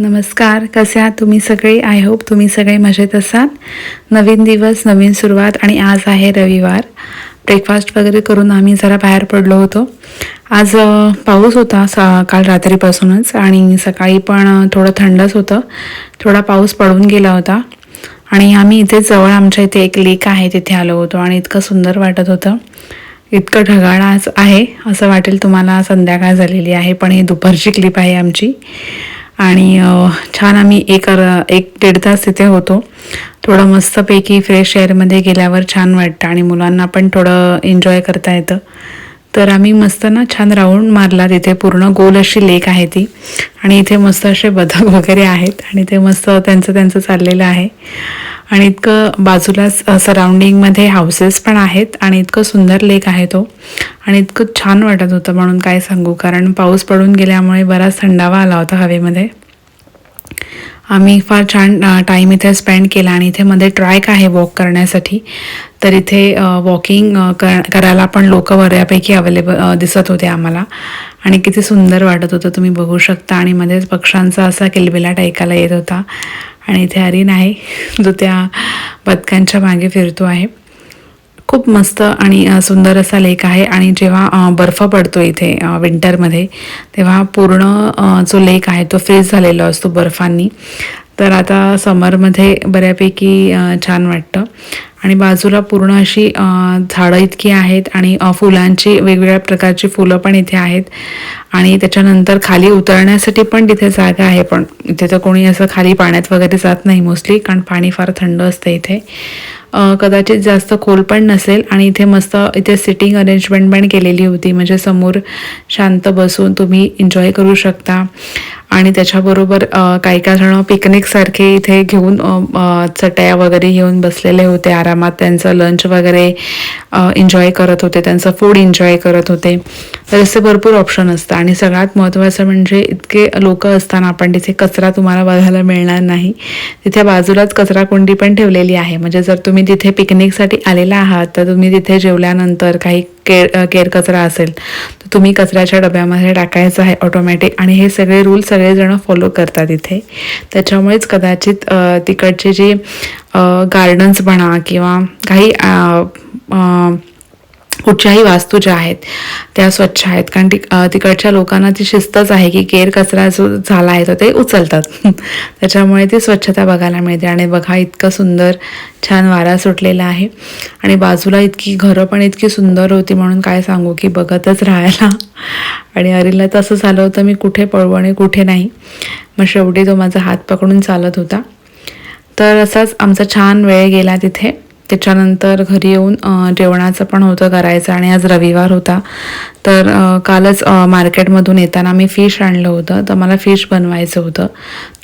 नमस्कार कसे आहात तुम्ही सगळे? आय होप तुम्ही सगळे मजेत असाल. नवीन दिवस नवीन सुरुवात आणि आज आहे रविवार. ब्रेकफास्ट वगैरे करून आम्ही जरा बाहेर पडलो होतो. आज पाऊस होता सा काल रात्रीपासूनच आणि सकाळी पण थोडं थंडच होतं. थोडा पाऊस पडून गेला होता. आणि आम्ही इथे जवळ आमच्या इथे एक लेक आहे तिथे आलो होतो आणि इतकं सुंदर वाटत होतं. इतकं ढगाळ आज आहे असं वाटेल तुम्हाला. संध्याकाळ झालेली आहे पण ही दुपारची क्लिप आहे आमची. आणि छान आम्ही एक एक दीड तास तिथे होतो. थोडं मस्तपैकी फ्रेश एअरमध्ये गेल्यावर छान वाटतं आणि मुलांना पण थोडं एन्जॉय करता येतं. तर आम्ही मस्त ना छान राऊंड मारला. तिथे पूर्ण गोल अशी लेक आहे ती. आणि इथे मस्त असे बदक वगैरे आहेत. आणि ते मस्त त्यांचं त्यांचं चाललेलं आहे. आणि इतकं बाजूलाच सराउंडिंगमध्ये हाऊसेस पण आहेत. आणि इतकं सुंदर लेक आहे तो. आणि इतकं छान वाटत होतं म्हणून काय सांगू. कारण पाऊस पडून गेल्यामुळे बराच थंडावा आला होता हवेमध्ये. आम्ही फार छान टाईम इथे स्पेंड केला आणि इथे मध्ये ट्रॅक आहे वॉक करण्यासाठी. तर इथे वॉकिंग करायला पण लोक बऱ्यापैकी अवेलेबल दिसत होते आम्हाला. आणि किती सुंदर वाटत होतं तुम्ही बघू शकता. आणि मध्येच पक्ष्यांचा असा किलबिलाट ऐकायला येत होता. आणि इथे हरिण आहे. जो त्या बदकांच्या मागे फिरतो आहे. खूप मस्त आणि सुंदर असा लेक आहे आणि जेव्हा बर्फ पडतो इथे विंटरमध्ये तेव्हा पूर्ण जो लेक आहे तो फ्रीज झालेला असतो बर्फांनी. तर आता समरमध्ये बऱ्यापैकी छान वाटतं. आणि बाजूला पूर्ण अशी झाडं इतकी आहेत आणि फुलांची वेगवेगळ्या प्रकारची फुलं पण इथे आहेत. आणि त्याच्यानंतर खाली उतरण्यासाठी पण तिथे जागा आहे पण इथे तर कोणी असं खाली पाण्यात वगैरे जात नाही मोस्टली कारण पाणी फार थंड असतं इथे. कदाचित जास्त खोल पण नसेल आणि इथे मस्त इथे सिटिंग अरेंजमेंट पण केलेली होती. म्हणजे समोर शांत बसून तुम्ही एन्जॉय करू शकता. आणि त्याच्याबरोबर काही काही जण पिकनिकसारखे इथे घेऊन चटया वगैरे घेऊन बसलेले होते आरामात. त्यांचं लंच वगैरे एन्जॉय करत होते. त्यांचं फूड एन्जॉय करत होते. तर असे भरपूर ऑप्शन असतं आणि सगळ्यात महत्त्वाचं म्हणजे इतके लोक असताना आपण तिथे कचरा तुम्हाला बघायला मिळणार नाही. तिथे बाजूलाच कचरा कुंडी पण ठेवलेली आहे. म्हणजे जर तुम्ही तिथे पिकनिकसाठी आलेला आहात तर तुम्ही तिथे जेवल्यानंतर काही केर केर कचरा असेल तुम्ही कचऱ्याच्या डब्यामध्ये टाकायचं आहे ऑटोमॅटिक आणि हे सगळे रूल सगळेजण फॉलो करतात इथे. त्याच्यामुळेच कदाचित तिकडचे जे गार्डन्स म्हणा किंवा काही कुठच्याही वास्तू ज्या आहेत त्या स्वच्छ आहेत. कारण ती तिकडच्या लोकांना ती शिस्तच आहे की केर कचरा जो झाला आहे तो ते उचलतात. त्याच्यामुळे ती स्वच्छता बघायला मिळते. आणि बघा इतकं सुंदर छान वारा सुटलेला आहे. आणि बाजूला इतकी घरं पण इतकी सुंदर होती म्हणून काय सांगू की बघतच राहायला. आणि अरिलला तसं झालं होतं मी कुठे पळू आणि कुठे नाही. मग शेवटी तो माझा हात पकडून चालत होता. तर असाच आमचा छान वेळ गेला तिथे. त्याच्यानंतर घरी येऊन जेवणाचं पण होतं करायचं आणि आज रविवार होता. तर कालच मार्केटमधून येताना मी फिश आणलं होतं. तर मला फिश बनवायचं होतं.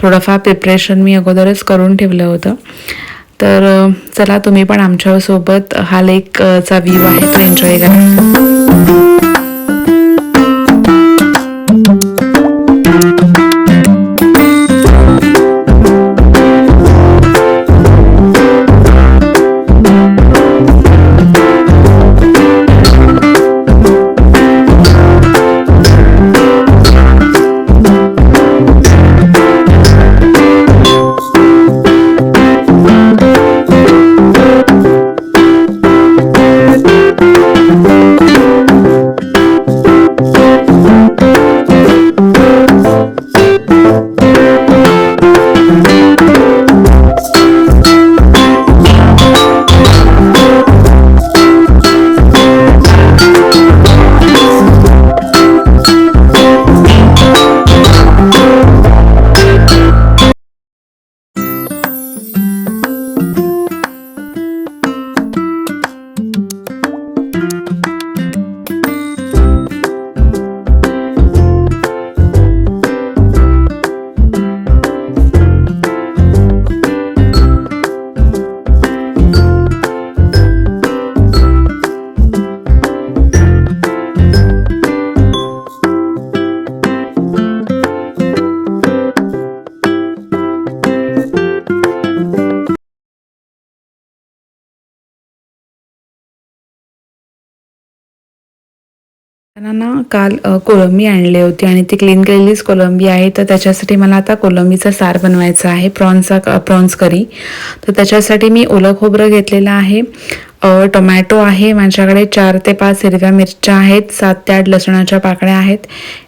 थोडंफार प्रिपरेशन मी अगोदरच करून ठेवलं होतं. तर चला तुम्ही पण आमच्यासोबत हा लेकचा व्ह्यू आहे. तो एन्जॉय करा. ना काल कोळंबी कोलंबी आणली होती आणि ती क्लीन केलेलीच कोलंबी आहे. तर त्याच्यासाठी मला आता कोलंबीचा सार बनवायचा आहे. प्रॉन्सचा प्रॉन्स करी. तर त्याच्यासाठी मी ओलं खोबरं घेतलेलं आहे. टोमॅटो आहे माझ्याकडे चार ते पाच हिरव्या मिरच्या आहेत सात ते आठ लसणाच्या पाकळ्या आहेत.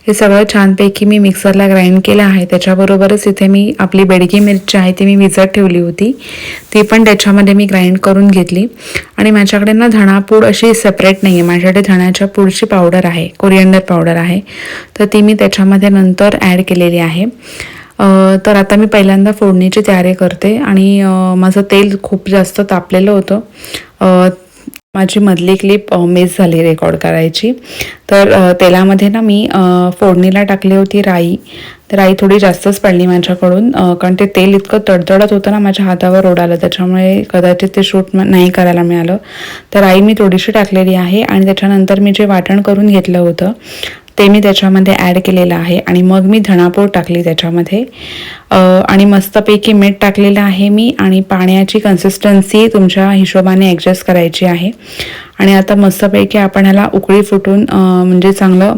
हे सगळं छानपैकी मी मिक्सरला ग्राइंड केलं आहे. त्याच्याबरोबरच इथे मी आपली बेडगी मिरची आहे ती मी विजत ठेवली होती. ती पण त्याच्यामध्ये मी ग्राइंड करून घेतली. आणि माझ्याकडे ना धणापूड अशी सेपरेट नाही आहे माझ्याकडे धण्याच्या पूडची पावडर आहे कोरिअंडर पावडर आहे. तर ती मी त्याच्यामध्ये नंतर ॲड केलेली आहे. तर आता मी पहिल्यांदा फोडणीची तयारी करते. आणि माझं तेल खूप जास्त तापलेलं होतं. माझी मधली क्लिप मिस झाली रेकॉर्ड करायची. तर तेलामध्ये ना मी फोडणीला टाकली होती राई. तर राई थोडी जास्तच पडली माझ्याकडून कारण ते तेल इतकं तडतडत होतं ना माझ्या हातावर ओढालं त्याच्यामुळे कदाचित ते शूट नाही करायला मिळालं. तर राई मी थोडीशी टाकलेली आहे आणि त्याच्यानंतर मी जे वाटण करून घेतलं होतं ते मी त्याच्यामध्ये ॲड केलेलं आहे आणि मग मी धणापूर टाकली त्याच्यामध्ये. आणि मस्तपैकी मीठ टाकलेलं आहे मी आणि पाण्याची कन्सिस्टन्सी तुमच्या हिशोबाने ॲडजस्ट करायची आहे. आणि आता मस्तपैकी आपण ह्याला उकळी फुटून म्हणजे चांगलं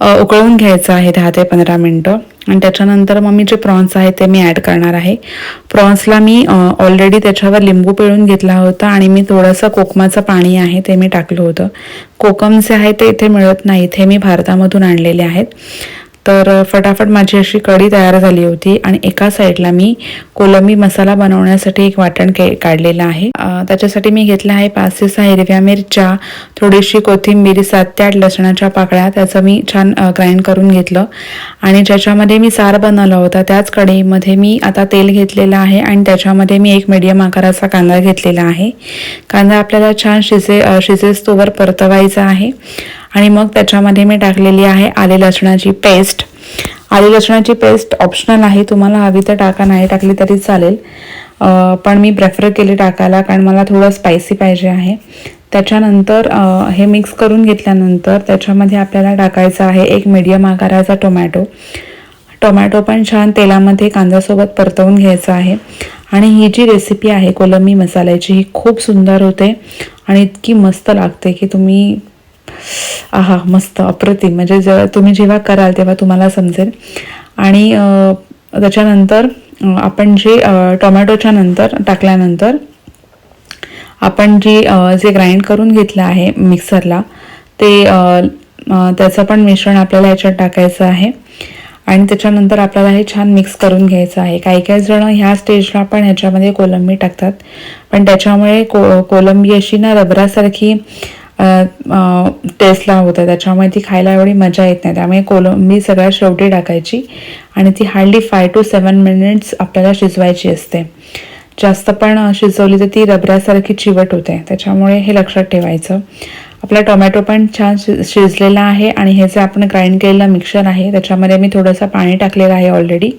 उकळवून घ्यायचं आहे दहा ते पंधरा मिनटं. आणि त्याच्यानंतर मग मी जे प्रॉन्स आहे ते मी ॲड करणार आहे. प्रॉन्सला मी ऑलरेडी त्याच्यावर लिंबू पिळून घेतला होता आणि मी थोडंसं कोकमाचं पाणी आहे ते मी टाकलं होतं. कोकम जे आहे ते इथे मिळत नाही इथे मी भारतामधून आणलेले आहेत. तर फटाफट माझी अशी कढी तयार झाली होती आणि एका साईडला मी कोलंबी मसाला बनवण्यासाठी एक वाटण के काढलेलं आहे. त्याच्यासाठी मी घेतलं आहे पाच ते सहा हिरव्या मिरच्या थोडीशी कोथिंबीर सात ते आठ लसणाच्या पाकळ्या त्याचं मी छान ग्राइंड करून घेतलं. आणि ज्याच्यामध्ये मी सार बनवला होता त्याच कढईमध्ये मी आता तेल घेतलेलं आहे आणि त्याच्यामध्ये मी एक मीडियम आकाराचा कांदा घेतलेला आहे. कांदा आपल्याला छान शिजे अ, शिजेस्तोवर परतवायचा आहे. आणि मग त्याच्यामध्ये मी टाकलेली आहे आले लसणाची पेस्ट आले लसणाची पेस्ट ऑप्शनल आहे तुम्हाला हवी तर टाका नाही टाकली तरी चालेल. पण मी प्रेफर केली टाकायला कारण मला थोडं स्पायसी पाहिजे आहे. त्याच्यानंतर हे मिक्स करून घेतल्यानंतर त्याच्यामध्ये आपल्याला टाकायचं आहे एक मीडियम आकाराचा टोमॅटो टोमॅटो पण छान तेलामध्ये कांद्यासोबत परतवून घ्यायचा आहे. आणि ही जी रेसिपी आहे कोलंबी मसाल्याची ही खूप सुंदर होते आणि इतकी मस्त लागते की तुम्ही आहा मस्त अप्रतिम. म्हणजे जेव्हा तुम्ही जेव्हा कराल तेव्हा तुम्हाला समजेल. आणि त्याच्यानंतर आपण जे टोमॅटोच्या नंतर टाकल्यानंतर आपण जी जे ग्राइंड करून घेतलं आहे मिक्सरला ते त्याचं पण मिश्रण आपल्याला याच्यात टाकायचं आहे. आणि त्याच्यानंतर आपल्याला हे छान मिक्स करून घ्यायचं आहे. काही काही जण ह्या स्टेजला पण ह्याच्यामध्ये कोलंबी टाकतात. पण त्याच्यामुळे को कोलंबी अशी ना रबरासारखी टेस्टला होतं. त्याच्यामुळे ती खायला एवढी मजा येत नाही. त्यामुळे कोलंबी सगळ्यात शेवटी टाकायची आणि ती hardly five to seven minutes आपल्याला शिजवायची असते. जास्त पण शिजवली तर ती रबऱ्यासारखी चिवट होते. त्याच्यामुळे हे लक्षात ठेवायचं. आपला टोमॅटो पण छान शि शिजलेला आहे आणि हे जे आपण ग्राइंड केलेलं मिक्सर आहे त्याच्यामध्ये मी थोडंसं पाणी टाकलेलं आहे ऑलरेडी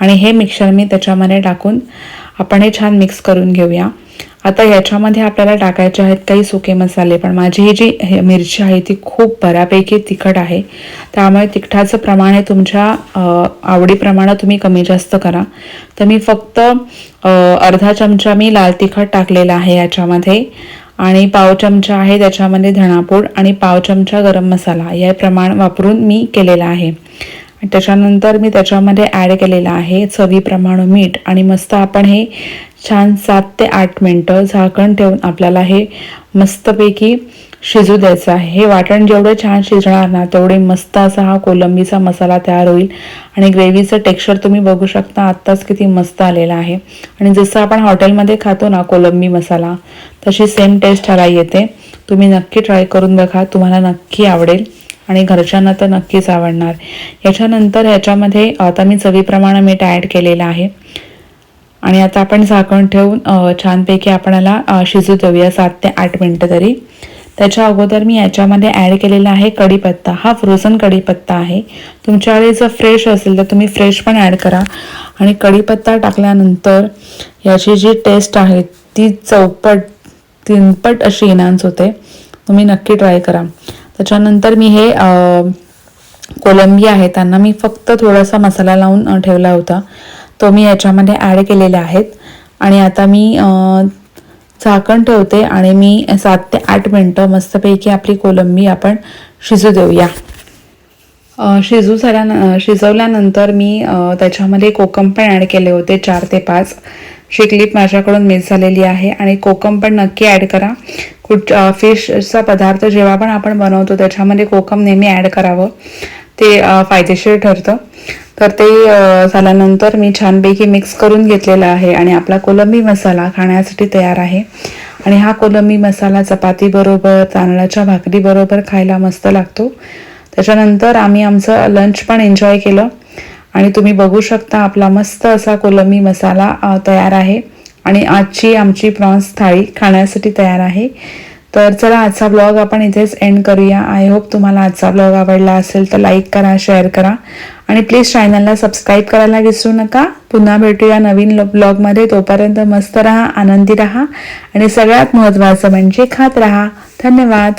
आणि हे मिक्सर मी त्याच्यामध्ये टाकून आपण हे छान मिक्स करून घेऊया. आता याच्यामध्ये आपल्याला टाकायचे आहेत काही सुके मसाले पण माझी ही जी हे मिरची आहे ती खूप बऱ्यापैकी तिखट आहे. त्यामुळे तिखटाचं प्रमाण हे तुमच्या आवडीप्रमाणे तुम्ही कमी जास्त करा. तर मी फक्त अर्धा चमचा मी लाल तिखट टाकलेला आहे याच्यामध्ये. आणि पाव चमचा आहे त्याच्यामध्ये धणापूड आणि पाव चमचा गरम मसाला. या प्रमाण वापरून मी केलेला आहे. त्याच्यानंतर मी त्याच्यामध्ये ॲड केलेलं आहे चवीप्रमाणे मीठ आणि मस्त आपण हे छान सात ते आठ मिनटं झाकण ठेवून आपल्याला हे मस्तपैकी शिजू द्यायचं आहे. हे वाटण जेवढं छान शिजणार ना तेवढे मस्त असा हा कोलंबीचा मसाला तयार होईल. आणि ग्रेव्हीचं टेक्स्चर तुम्ही बघू शकता आत्ताच किती मस्त आलेलं आहे. आणि जसं आपण हॉटेलमध्ये खातो ना कोलंबी मसाला तशी सेम टेस्ट ह्याला येते. तुम्ही नक्की ट्राय करून बघा तुम्हाला नक्की आवडेल. आणि घरच्यांना तर नक्कीच आवडणार. याच्यानंतर ह्याच्यामध्ये आता मी चवीप्रमाणे मीठ ॲड केलेलं आहे. आणि आता आपण झाकण ठेवून छानपैकी आपणाला शिजू देऊया सात ते आठ मिनटं तरी. त्याच्या अगोदर मी याच्यामध्ये ॲड केलेला आहे कढीपत्ता. हा फ्रोझन कढीपत्ता आहे. तुमच्याकडे जर फ्रेश असेल तर तुम्ही फ्रेश पण ॲड करा. आणि कढीपत्ता टाकल्यानंतर याची जी टेस्ट आहे ती चौपट तिनपट अशी इनान्स होते. तुम्ही नक्की ट्राय करा. त्याच्यानंतर मी हे कोलंबी आहे त्यांना मी फक्त थोडासा मसाला लावून ठेवला होता. तो मी याच्यामध्ये ॲड केलेले आहेत. आणि आता मी झाकण ठेवते आणि मी सात ते आठ मिनटं मस्तपैकी आपली कोलंबी आपण शिजू देऊया. शिजू झाल्या शिजवल्यानंतर मी त्याच्यामध्ये कोकम पण ॲड केले होते चार ते पाच. ही क्लिप माझ्याकडून मिस झालेली आहे आणि कोकम पण नक्की ॲड करा. कुठ फिशचा पदार्थ जेव्हा पण आपण बनवतो त्याच्यामध्ये कोकम नेहमी ॲड करावं. ते फायदेशीर ठरतं. तर ते झाल्यानंतर मी छानपैकी मिक्स करून घेतलेला आहे आणि आपला कोलंबी मसाला खाण्यासाठी तयार आहे. आणि हा कोलंबी मसाला चपातीबरोबर तांदळाच्या भाकरीबरोबर खायला मस्त लागतो. त्याच्यानंतर आम्ही आमचं लंच पण एन्जॉय केलं. आणि तुम्ही बघू शकता आपला मस्त असा कोलंबी मसाला तयार आहे. आणि आजची आमची प्रॉन्स थाळी खाण्यासाठी तयार आहे. तर चला आजचा ब्लॉग आपण इथेच एंड करूया. आय होप तुम्हाला आजचा ब्लॉग आवडला असेल तर लाईक करा शेअर करा. आणि प्लीज चॅनलला सबस्क्राईब करायला विसरू नका. पुन्हा भेटूया नवीन ब्लॉगमध्ये तोपर्यंत मस्त राहा आनंदी राहा. आणि सगळ्यात महत्त्वाचं म्हणजे खात राहा. धन्यवाद.